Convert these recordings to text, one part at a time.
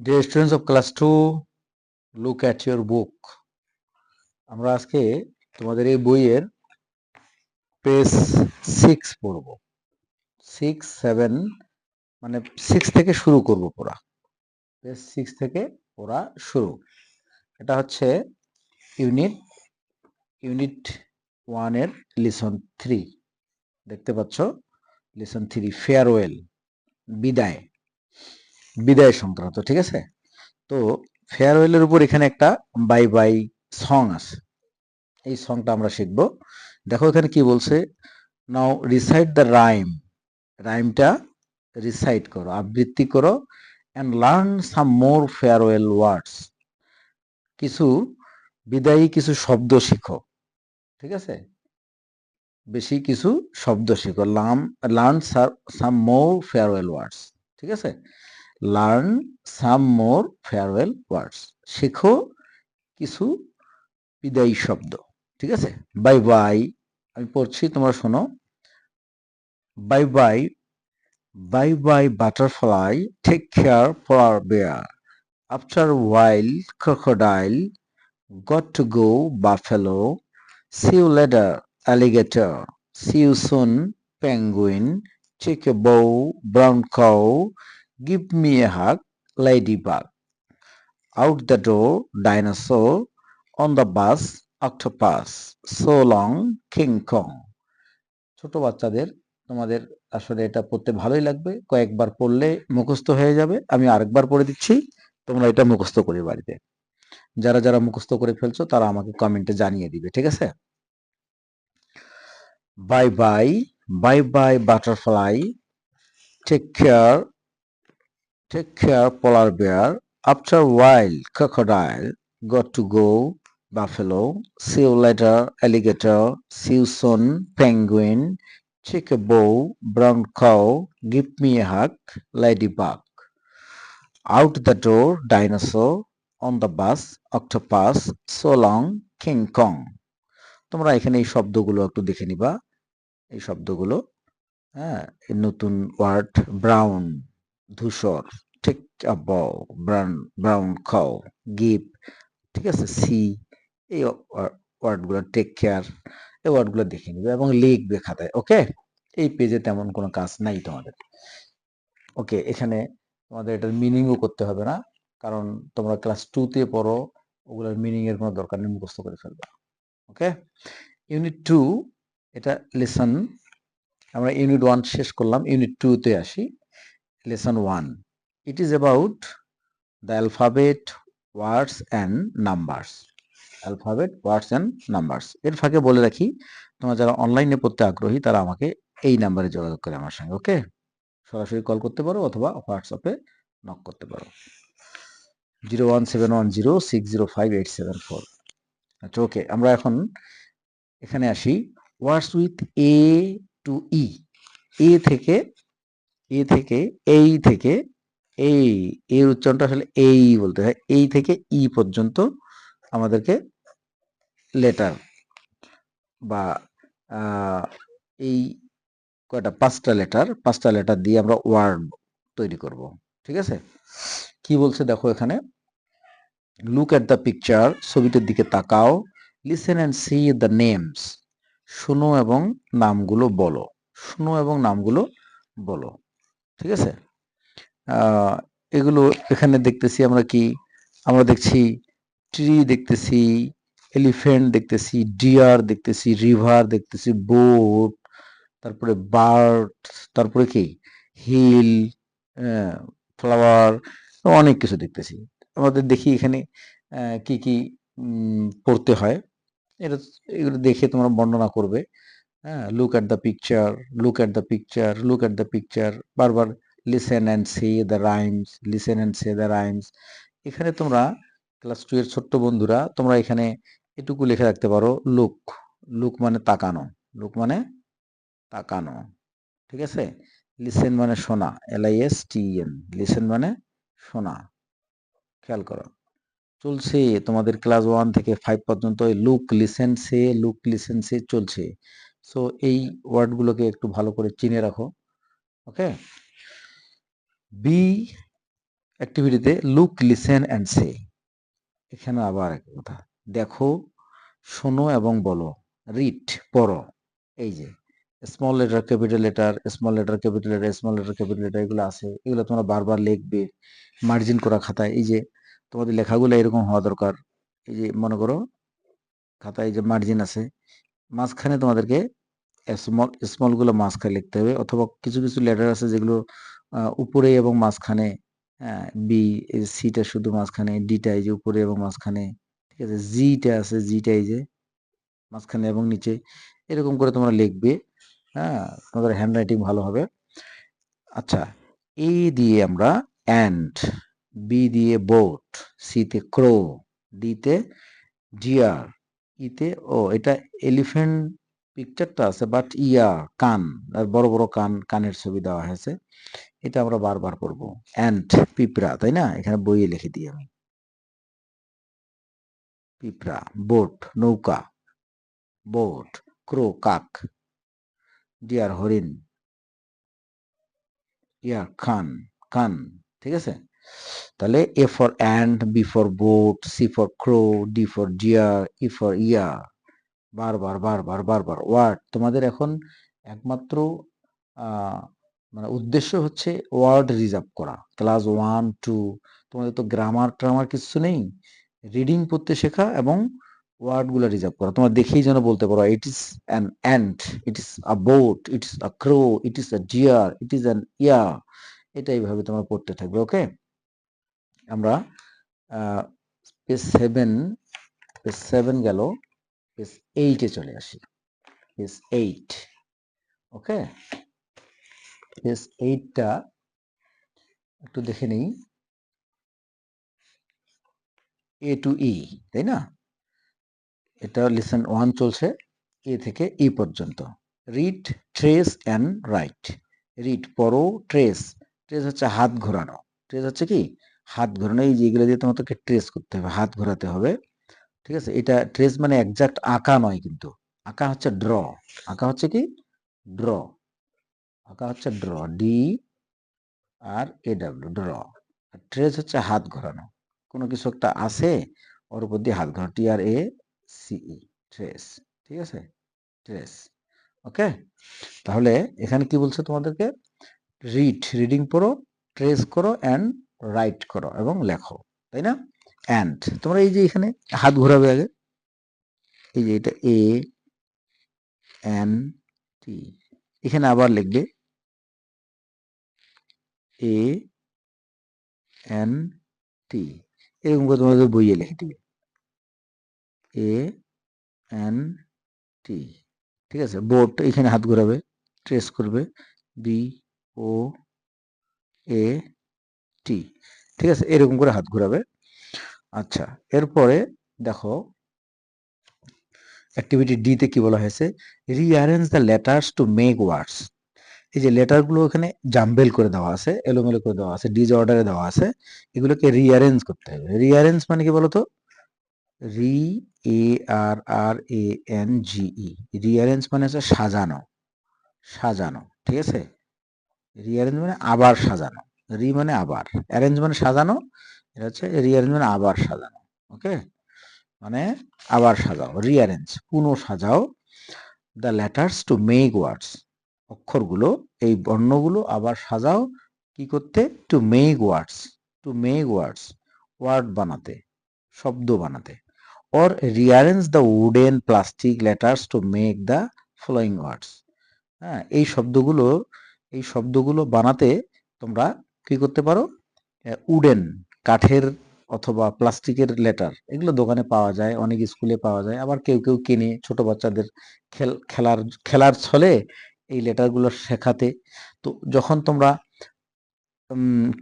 Dear students of class 2, look at your book. আমরা আজকে তোমাদের এই বইয়ের পেজ সিক্স পড়ব। সিক্স সেভেন মানে সিক্স থেকে শুরু করব পড়া পেজ সিক্স থেকে পড়া শুরু। এটা হচ্ছে ইউনিট ইউনিট ওয়ানের লিসন থ্রি দেখতে পাচ্ছ? লিসন থ্রি ফেয়ারওয়েল বিদায়। বিদায় সংক্রান্ত, ঠিক আছে? তো ফেয়ারওয়েলের উপর এখানে একটা বাই বাই সং আছে। এই সংটা আমরা শিখব। দেখো এখানে কি বলছে? নাও রিসাইট দ্য রাইম রাইমটা রিসাইট করো, আবৃত্তি করো and learn some more farewell words কিছু বিদায়ী কিছু শব্দ শিখো, ঠিক আছে? বেশি কিছু শব্দ শিখো। Learn learn some more farewell words ঠিক আছে? Learn some more farewell words শেখো কিছু বিদায়ী শব্দ ঠিক আছে? বাই বাই আমি পড়ছি তোমরা শোনো। Bye bye bye bye butterfly take care for bear after while crocodile got to go buffalo see you later alligator see you soon penguin, take a bow, brown cow, give me a hug, ladybug. Out the door, dinosaur, on the bus, octopus, so long, King Kong. ছোট বাচ্চাদের তোমাদের আসলে এটা পড়তে ভালোই লাগবে। কয়েকবার পড়লে মুখস্থ হয়ে যাবে। আমি আরেকবার পড়ে দিচ্ছি। তোমরা এটা মুখস্থ করে বাড়িতে। যারা যারা মুখস্থ করে ফেলছো তারা আমাকে কমেন্টে জানিয়ে দিবে ঠিক আছে? Bye bye bye bye butterfly take care take care polar bear after while crocodile got to go buffalo see you later alligator see you soon penguin check a bow brown cow give me a hug ladybug out the door dinosaur on the bus octopus so long king kong তোমরা এখানে এই শব্দগুলো একটু দেখে নিবা এই শব্দগুলো হ্যাঁ নতুন ওয়ার্ড ব্রাউন ধূসর, ঠিক ব্রাউন ব্রাউন খাও গিভ ঠিক আছে, সি, এই ওয়ার্ডগুলো টেক কেয়ার এই ওয়ার্ডগুলো দেখে নিবে এবং লিখবে খাতায় ওকে এই পেজে তেমন কোনো কাজ নাই তোমাদের ওকে এখানে তোমাদের এটার মিনিংও করতে হবে না, কারণ তোমরা ক্লাস টুতে পড়ো, ওগুলোর মিনিং এর কোনো দরকার নেই, মুখস্থ করে ফেলবে ওকে ইউনিট টু এটা লেসন আমরা ইউনিট ওয়ান শেষ করলাম ইউনিট টুতে আসি lesson one it is about the alphabet words and numbers alphabet words and numbers এর ফাঁকে বলে রাখি, তোমরা যারা অনলাইনে পড়তে আগ্রহী, তারা আমাকে এই নাম্বারে যোগাযোগ করে আমার সঙ্গে ওকে সরাসরি কল করতে পারো অথবা হোয়াটসঅ্যাপে নক করতে পারো। Zero one seven one zero six zero five eight seven four আচ্ছা ওকে আমরা এখন এখানে আসি। Words with A to E A থেকে এ থেকে এই থেকে এই, এর উচ্চারণটা আসলে এই বলতে হয়। এই থেকে ই পর্যন্ত আমাদেরকে লেটার বা এই কয়টা, পাঁচটা লেটার পাঁচটা লেটার দিয়ে আমরা ওয়ার্ড তৈরি করব। ঠিক আছে? কি বলছে দেখো এখানে? লুক এট দ্য পিকচার ছবিটার দিকে তাকাও। Listen and see the names শুনো এবং নামগুলো বলো। শুনো এবং নামগুলো বলো। ঠিক আছে? এগুলো এখানে দেখতেছি আমরা কি? আমরা দেখছি ট্রি দেখতেছি এলিফেন্ট দেখতেছি ডিয়ার দেখতেছি রিভার দেখতেছি বোট তারপরে বার্ড তারপরে কি? হিল ফ্লাওয়ার অনেক কিছু দেখতেছি। আমাদের দেখি এখানে কি কি পড়তে হয়। এটা এগুলো দেখে তোমরা বর্ণনা করবে। হ্যাঁ look at the picture look at the picture look at the picture বারবার listen and say the rhymes listen and say the rhymes এখানে তোমরা ক্লাস টু এর ছোট্ট বন্ধুরা, তোমরা এখানে এটুকু লিখে রাখতে পারো লুক লুক মানে তাকানো লুক মানে তাকানো, ঠিক আছে? লিসেন মানে শোনা L I S T N listen মানে শোনা, খেয়াল করো। চলছে তোমাদের ক্লাস ওয়ান থেকে ফাইভ পর্যন্ত look listen say look listen say চলছে। সো এই ওয়ার্ডগুলোকে একটু ভালো করে চিনে রাখো ওকে বি অ্যাক্টিভিটিতে লুক লিসেন অ্যান্ড সে এখানে আবার এক কথা, দেখো, শোনো এবং বলো রিড পড়ো, এই যে small letter capital letter small letter capital letter small letter capital letter এগুলো আছে, এগুলো তোমরা বারবার লিখবে মার্জিন করা খাতায়, এই যে, তোমাদের লেখাগুলো এরকম হওয়া দরকার, এই যে, মনে করো, খাতায় যে মার্জিন আছে, মাঝখানে তোমাদেরকে স্মল স্মলগুলো মাঝখানে লিখতে হবে অথবা কিছু কিছু লেটার আছে যেগুলো উপরে এবং মাঝখানে বি সিটা শুধু মাঝখানে ডিটা এই যে উপরে এবং মাঝখানে, ঠিক আছে? জিটা আছে জিটা এই যে মাঝখানে এবং নিচে। এরকম করে তোমরা লিখবে হ্যাঁ? তোমাদের হ্যান্ড রাইটিং ভালো হবে। আচ্ছা এ দিয়ে আমরা অ্যান্ড বি দিয়ে বোট সিতে ক্রো ডিতে ডিয়ার ইতে ও এটা এলিফ্যান্ট পিকচারটা আছে বাট ইয়া, কান, আর বড় বড় কান, কানের ছবি দেওয়া হয়েছে। এটা আমরা বারবার করব অ্যান্ড পিঁপড়া, তাই না? এখানে বইয়ে লিখে দিই আমি। পিঁপড়া বোট নৌকা বোট ক্রো কাক ডিয়ার হরিণ ইয়ার খান কান, ঠিক আছে? তাহলে A for ant B for boat C for crow D for deer E for ear বারবার বারবার বারবার। ওয়ার্ড, তোমাদের এখন একমাত্র মানে উদ্দেশ্য হচ্ছে ওয়ার্ড রিজার্ভ করা। ক্লাস ওয়ান, টু, তোমাদের তো গ্রামার ট্রামার কিছু নেই। রিডিং পড়তে শেখা এবং ওয়ার্ডগুলো রিজার্ভ করা। তোমরা দেখেই যেন বলতে পারো it is an ant it is a boat it is a crow it is a deer it is an ইয়া এটা এইভাবে তোমরা পড়তে থাকবে, ওকে? আমরা সেভেন সেভেন গেল। পেজ এইটে চলে আসি। পেজ এইট ওকে পেজ এইটটা একটু দেখে নেই। এ টু ই তাই না? এটা লিসন ওয়ান চলছে এ থেকে ই পর্যন্ত। Read trace and write read পড়ো ট্রেস ট্রেস হচ্ছে হাত ঘোরানো। ট্রেস হচ্ছে কি? হাত ঘোরানো, এই যেগুলো দিয়ে তোমাদেরকে ট্রেস করতে হবে, হাত ঘোরাতে হবে। ঠিক আছে? এটা ট্রেস মানে একজাক্ট আঁকা নয় কিন্তু। আঁকা হচ্ছে ড্র আঁকা হচ্ছে কি? ড্র আঁকা হচ্ছে draw D R A W draw trace হচ্ছে হাত ঘোরানো। কোনো কিছু একটা আছে? ওর উপর দিয়ে হাত ঘোরানো। টি আর এ সিই ট্রেস ঠিক আছে? ট্রেস ওকে তাহলে এখানে কি বলছে তোমাদেরকে? রিড রিডিং পড়ো ট্রেস করো অ্যান্ড রাইট করো এবং লেখো। তাই না? অ্যান্ড তোমরা এই যে এখানে হাত ঘোরাবে আগে। এই যে এটা এ এন টি এখানে আবার লিখবে এ এন টি এরকম করে তোমাদের বইয়ে লিখে দিবে। এ এন টি ঠিক আছে? বোর্ড এখানে হাত ঘোরাবে ট্রেস করবে। বি ও এ টি ঠিক আছে? এরকম করে হাত ঘোরাবে। আচ্ছা এরপরে দেখো অ্যাক্টিভিটি ডি তে কি বলা হয়েছে? Rearrange the letters to make words এই যে লেটারগুলো এখানে জাম্বেল করে দেওয়া আছে, এলোমেলো করে দেওয়া আছে ডিজ অর্ডারে দেওয়া আছে, এগুলোকে রিঅ্যারেঞ্জ করতে হবে। রিঅ্যারেঞ্জ মানে কি বলতো? রি এ আর আর A N G E rearrange মানে হচ্ছে সাজানো। সাজানো, ঠিক আছে? রিঅ্যারেঞ্জ মানে আবার সাজানো। রি মানে আবার। অ্যারেঞ্জ মানে সাজানো এটা হচ্ছে রিঅ্যারেঞ্জ মানে আবার সাজানো ওকে মানে আবার সাজাও রিঅ্যারেঞ্জ পুনঃ সাজাও the letters to make words অক্ষরগুলো, এই বর্ণগুলো আবার সাজাও, কি করতে? To make words to make words word বানাতে, শব্দ বানাতে or rearrange the wooden plastic letters to make the following words হ্যাঁ? এই শব্দগুলো এই শব্দগুলো বানাতে তোমরা কি করতে পারো? উডেন কাঠের অথবা প্লাস্টিকের লেটার এগুলো দোকানে পাওয়া যায় অনেক স্কুলে পাওয়া যায়। আবার কেউ কেউ কিনে ছোট বাচ্চাদের খেল খেলার খেলার ছলে এই লেটারগুলো শেখাতে। তো যখন তোমরা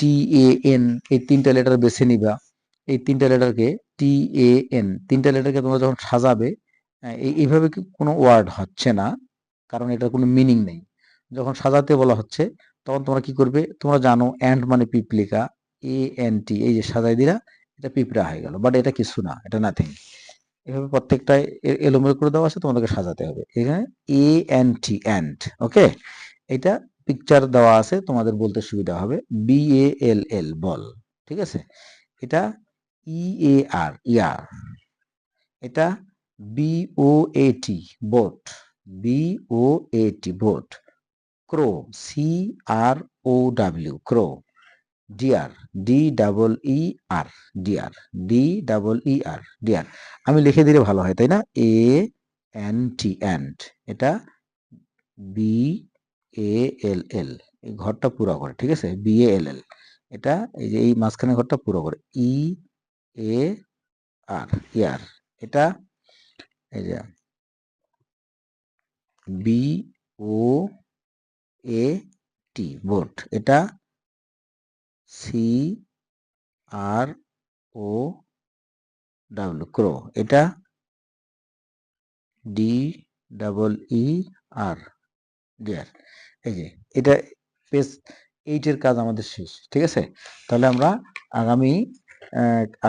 টি এ এন এই তিনটা লেটার বেছে নিবা এই তিনটা লেটারকে টি এ এন তিনটা লেটারকে তোমরা যখন সাজাবে হ্যাঁ, এই এইভাবে কোনো ওয়ার্ড হচ্ছে না কারণ এটার কোনো মিনিং নেই। যখন সাজাতে বলা হচ্ছে তখন তোমরা কি করবে? তোমরা জানো অ্যান্ড মানে পিপলিকা এ এন টি এই যে সাজাই দিলা এটা পিঁপড়া হয়ে গেল বাট এটা কিছু না, এটা নাথিং এভাবে প্রত্যেকটা এলোমেলো করে দেওয়া আছে, তোমাদেরকে সাজাতে হবে। এখানে এ এন টি অ্যান্ড ওকে এটা পিকচার দেওয়া আছে, তোমাদের বলতে সুবিধা হবে। বি এ এল এল বল, ঠিক আছে? এটা ই এ আর ইয়ার এটা B O A T boat B O A T boat crow C R O W crow deer D double E R deer D double E R deer. আমি লিখে দিলে ভালো হয়, তাই না? এ এন টি অ্যান্ড এটা B A L L এই ঘরটা পুরো করে ঠিক আছে? বি এ এল এল এটা এই যে এই মাঝখানে ঘরটা পুরো করে ই এ আর ইয়ার এটা এই যে B O A T boat এটা C R O W crow. এটা D double E R deer এই যে, এটা পেজ এইটের কাজ আমাদের শেষ, ঠিক আছে? তাহলে আমরা আগামী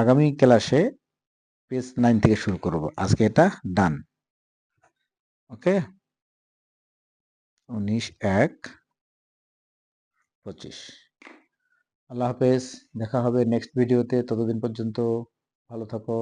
আগামী ক্লাসে পেজ নাইন থেকে শুরু করব। আজকে এটা ডান ওকে উনিশ, এক, পঁচিশ। আল্লাহ হাফেজ দেখা হবে নেক্সট ভিডিওতে ততদিন পর্যন্ত ভালো থাকো।